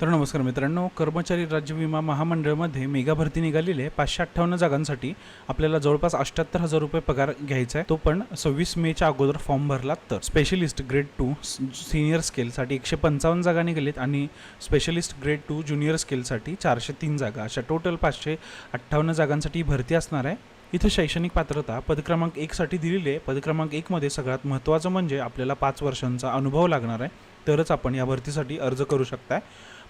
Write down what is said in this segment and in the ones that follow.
तर नमस्कार मित्रांनो कर्मचारी राज्य विमा महामंडळमध्ये मेगा भरती निघालेली आहे. पाचशे अठ्ठावन्न जागांसाठी आपल्याला जवळपास अठ्याहत्तर हजार रुपये पगार घ्यायचा आहे. तो पण सव्वीस मेच्या अगोदर फॉर्म भरला तर. स्पेशलिस्ट ग्रेड टू सिनियर स्केलसाठी एकशे पंचावन्न जागा निघालीत आणि स्पेशलिस्ट ग्रेड टू ज्युनियर स्केलसाठी चारशे तीन जागा. अशा टोटल पाचशे अठ्ठावन्न जागांसाठी भरती असणार आहे. इथं शैक्षणिक पात्रता पदक्रमांक एकसाठी दिलेली आहे. पदक्रमांक एकमध्ये सगळ्यात महत्त्वाचं म्हणजे आपल्याला पाच वर्षांचा अनुभव लागणार आहे. तरच आपण या भरतीसाठी अर्ज करू शकताय.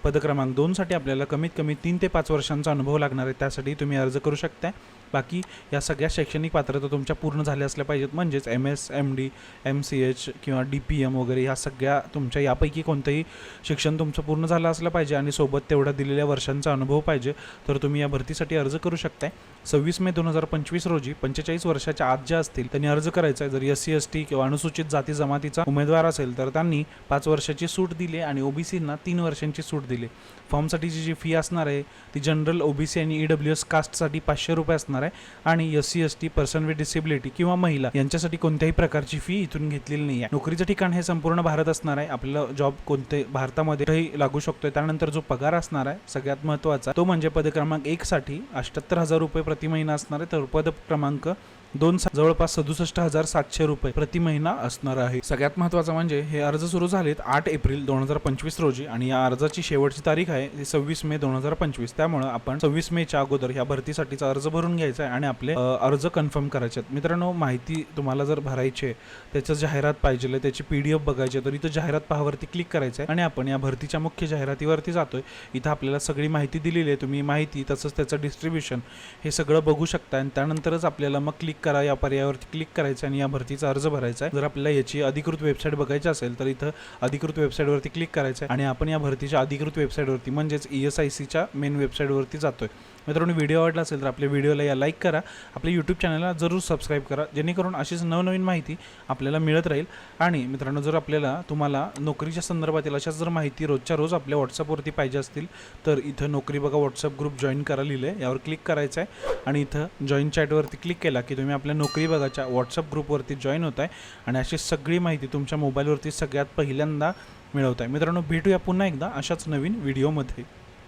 पदक्रमांक दोनसाठी आपल्याला कमीत कमी तीन ते पाच वर्षांचा अनुभव लागणार आहे. त्यासाठी तुम्ही अर्ज करू शकताय. बाकी या सगळ्या शैक्षणिक पात्रता तुमच्या पूर्ण झाल्या असल्या पाहिजेत. म्हणजेच M S M D M C H किंवा डी पी एम वगैरे ह्या सगळ्या तुमच्या यापैकी कोणतंही शिक्षण तुमचं पूर्ण झालं असलं पाहिजे आणि सोबत तेवढा दिलेल्या वर्षांचा अनुभव पाहिजे तर तुम्ही या भरतीसाठी अर्ज करू शकताय. सव्वीस मे दोन हजार पंचवीस रोजी पंचेचाळीस वर्षाच्या आत ज्या असतील त्यांनी अर्ज करायचा आहे. जर एस सी एस टी किंवा अनुसूचित जाती जमातीचा उमेदवार असेल तर त्यांनी पाच वर्षाची सूट दिली आणि ओबीसींना तीन वर्षांची सूट दिले. फॉर्मसाठीची जी फी असणार आहे ती जनरल ओबीसी आणि ई डब्ल्यू एस कास्टसाठी पाचशे रुपये असणार आहे आणि S C S T person with disability किंवा महिला यांच्यासाठी कोणत्याही प्रकारची फी इथून घेतलेली नाही आहे. नोकरीचं ठिकाण हे संपूर्ण भारत असणार आहे. आपल्याला जॉब कोणते भारतामध्ये लागू शकतोय. त्यानंतर जो पगार असणार आहे सगळ्यात महत्त्वाचा तो म्हणजे पद क्रमांक एक साठी अठ्याहत्तर हजार रुपये प्रति महिना असणार आहे. तर पद क्रमांक दोन जवळपास सदुसष्ट हजार सातशे रुपये प्रति महिना असणार आहे. सगळ्यात महत्त्वाचं म्हणजे हे अर्ज सुरू झालेत आठ एप्रिल दोन हजार पंचवीस रोजी आणि या अर्जाची शेवटची तारीख आहे ती सव्वीस मे दोन हजार पंचवीस. त्यामुळे आपण सव्वीस मेच्या अगोदर ह्या भरतीसाठीचा अर्ज भरून घ्यायचा आहे आणि आपले अर्ज कन्फर्म करायचे आहेत. मित्रांनो माहिती तुम्हाला जर भरायची आहे त्याचं जाहिरात पाहिजे त्याची पी डी एफ बघायची तर इथं जाहिरात पहावरती क्लिक करायचं आहे आणि आपण या भरतीच्या मुख्य जाहिरातीवरती जातोय. इथं आपल्याला सगळी माहिती दिलेली आहे तुम्ही माहिती तसंच त्याचं डिस्ट्रीब्युशन हे सगळं बघू शकता आणि त्यानंतरच आपल्याला मग क्लिक करा या पर्यायावरती क्लिक करायचं आणि या भरतीचा अर्ज भरायचा आहे. जर आपल्याला याची अधिकृत वेबसाईट बघायची असेल तर इथं अधिकृत वेबसाईटवरती क्लिक करायचं आहे आणि आपण या भरतीच्या अधिकृत वेबसाईटवरती म्हणजेच ई एस आय सीच्या मेन वेबसाईटवरती जातो आहे मित्रांनो व्हिडिओ आवडला असेल तर आपल्या व्हिडिओला या लाईक करा. आपल्या यूट्यूब चॅनलला जरूर सबस्क्राईब करा. जेणेकरून अशीच नवनवीन माहिती आपल्याला मिळत राहील. आणि मित्रांनो जर आपल्याला तुम्हाला नोकरीच्या संदर्भातील अशाच जर माहिती रोजच्या रोज आपल्या व्हॉट्सअपवरती पाहिजे असतील तर इथं नोकरी बघा व्हॉट्सअप ग्रुप जॉईन करा लिहिलं आहे यावर क्लिक करायचं आहे आणि इथं जॉईन चॅटवरती क्लिक केला की तुम्ही आपल्या नोकरी बघाच्या व्हॉट्सअप ग्रुपवरती जॉईन होत आहे आणि अशी सगळी माहिती तुमच्या मोबाईलवरती सगळ्यात पहिल्यांदा मिळवत आहे मित्रांनो भेटूया पुन्हा एकदा अशाच नवीन व्हिडिओमध्ये.